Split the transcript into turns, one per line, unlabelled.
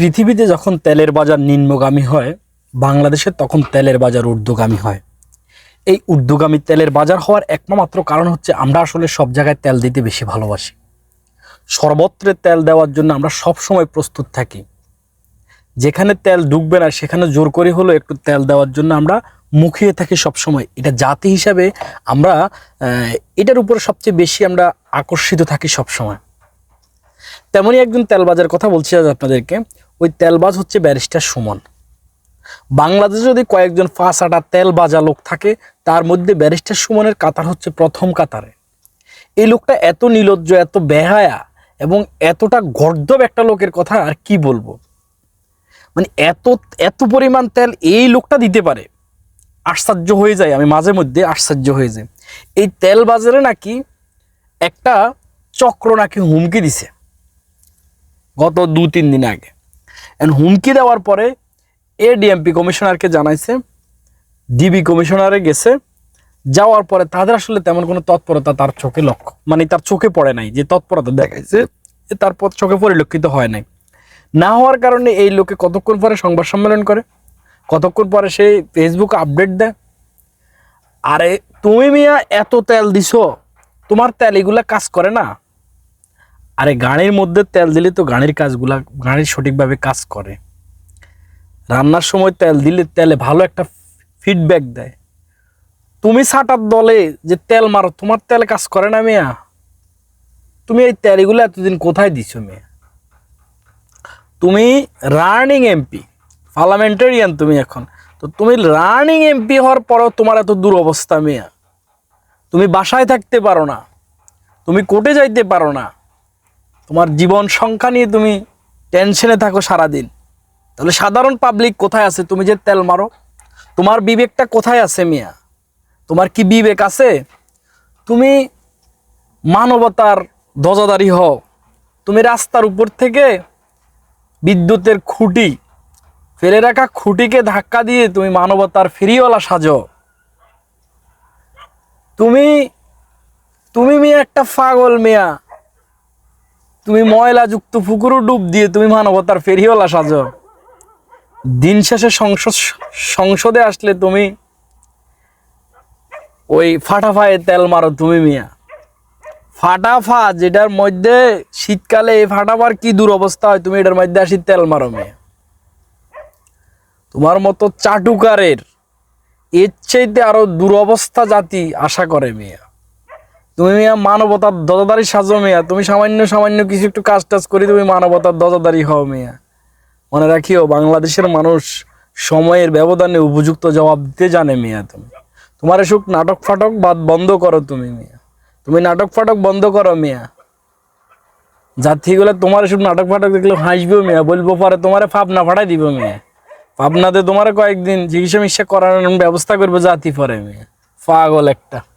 পৃথিবীতে যখন তেলের বাজার নিম্নগামী হয়, বাংলাদেশে তখন তেলের বাজার ঊর্ধ্বগামী হয়। এই ঊর্ধ্বগামী তেলের বাজার হওয়ার একমাত্র কারণ হচ্ছে আমরা আসলে সব জায়গায় তেল দিতে বেশি ভালোবাসি। সর্বত্রে তেল দেওয়ার জন্য আমরা সব সময় প্রস্তুত থাকি। যেখানে তেল ঢুকবে না, সেখানে জোর করে হলো একটু তেল দেওয়ার জন্য আমরা মুখিয়ে থাকি সব সময়। এটা জাতি হিসাবে আমরা এটার উপরে সবচেয়ে বেশি আমরা আকর্ষিত থাকি সব সময়। তেমনই একজন তেল বাজার কথা বলছি আজ আপনাদেরকে। ওই তেলবাজ হচ্ছে ব্যারিস্টার সুমন। বাংলাদেশে যদি কয়েকজন ফাঁস আটা তেল বাজা লোক থাকে, তার মধ্যে ব্যারিস্টার সুমনের কাতার হচ্ছে প্রথম কাতারে। এই লোকটা এত নির্লজ্জ এত বেহায়া এবং এতটা গর্দব একটা লোকের কথা আর কি বলব? মানে এত এত পরিমাণ তেল এই লোকটা দিতে পারে। আশ্চর্য হয়ে যায়, আমি মাঝে মধ্যে আশ্চর্য হয়ে যাই। এই তেল বাজারে নাকি একটা চক্র নাকি হুমকি দিছে। গত দু তিন দিন আগে। এন্ড হুমকি দেওয়ার পরে এডিএমপি কমিশনারকে জানাইছে ডিবি কমিশনারে গেছে। যাওয়ার পরে তাদের আসলে তেমন কোনো তৎপরতা তার চোখে লক্ষ্য মানে তার চোখে পড়ে নাই, যে তৎপরতা দেখাইছে এ তারপর চোখে পরিলক্ষিত হয় নাই। না হওয়ার কারণে এই লোকে কতক্ষণ পরে সংবাদ সম্মেলন করে? কতক্ষণ পরে সে ফেসবুক আপডেট দেয়? আরে, তুমি মিয়া এত তেল দিছো, তোমার তেল এগুলা কাজ করে না। আরে গাড়ির মধ্যে তেল দিলে তো গাড়ির কাজগুলা গাড়ির সঠিকভাবে কাজ করে। রান্নার সময় তেল দিলে তেলে ভালো একটা ফিডব্যাক দেয়। তুমি সাটার দলে যে তেল মারো, তোমার তেল কাজ করে না মেয়া। তুমি এই তেলগুলো এতদিন কোথায় দিছো মেয়া? তুমি রানিং এমপি পার্লামেন্টারিয়ান তুমি এখন। তো তুমি রানিং এমপি হওয়ার পরও তোমার এত দুরবস্থা মেয়া। তুমি বাসায় থাকতে পারো না। তুমি কোর্টে যাইতে পারো না। তোমার জীবন সংখ্যা নিয়ে তুমি টেনশনে থাকো সারাদিন। তাহলে সাধারণ পাবলিক কোথায় আছে? তুমি যে তেল মারো, তোমার বিবেকটা কোথায় আছে মিয়া? তোমার কি বিবেক আছে? তুমি মানবতার ধ্বজাদারি হও। তুমি রাস্তার উপর থেকে বিদ্যুতের খুঁটি, ফেলে রাখা খুঁটিকে ধাক্কা দিয়ে তুমি মানবতার ফেরিওয়ালা সাজো। তুমি তুমি মেয়ে একটা পাগল মেয়া। তুমি ময়লাযুক্ত পুকুরও ডুব দিয়ে তুমি মানবতার ফেরিওয়ালা সাজো। দিন শেষে সংসদ সংসদে আসলে তুমি ওই ফাটাফায়ে তেল মারো তুমি মিয়া। ফাটাফা যেটার মধ্যে শীতকালে এই ফাটাফার কি দুরবস্থা হয় তুমি এটার মধ্যে আসি তেল মারো মেয়ে। তোমার মতো চাটুকারের এর চাইতে আরও দুরবস্থা জাতি আশা করে মেয়া। তুমি মিয়া মানবতার দজাদারি সাজো মেয়া। তুমি সামান্য সামান্য কিছু একটু কাজ টাজ করি তুমি মানবতার দজাদারি হও মেয়া। মনে রাখিও, বাংলাদেশের মানুষ সময়ের ব্যবধানে উপযুক্ত জবাব দিতে জানে মিয়া তুমি। তোমার এসব নাটক ফাটক বাদ বন্ধ করো তুমি মিয়া। তুমি নাটক ফাটক বন্ধ করো মিয়া। জাতিগুলো তোমার এসব নাটক ফাটক দেখলে হাসবেও মিয়া। বলব পরে তোমারে ফাপনা ফাটাই দিব মিয়া। ফাপনাতে তোমার কয়েকদিন চিকিৎসা মিকিৎসা করানোর ব্যবস্থা করব জাতি পরে মিয়া। পাগল একটা।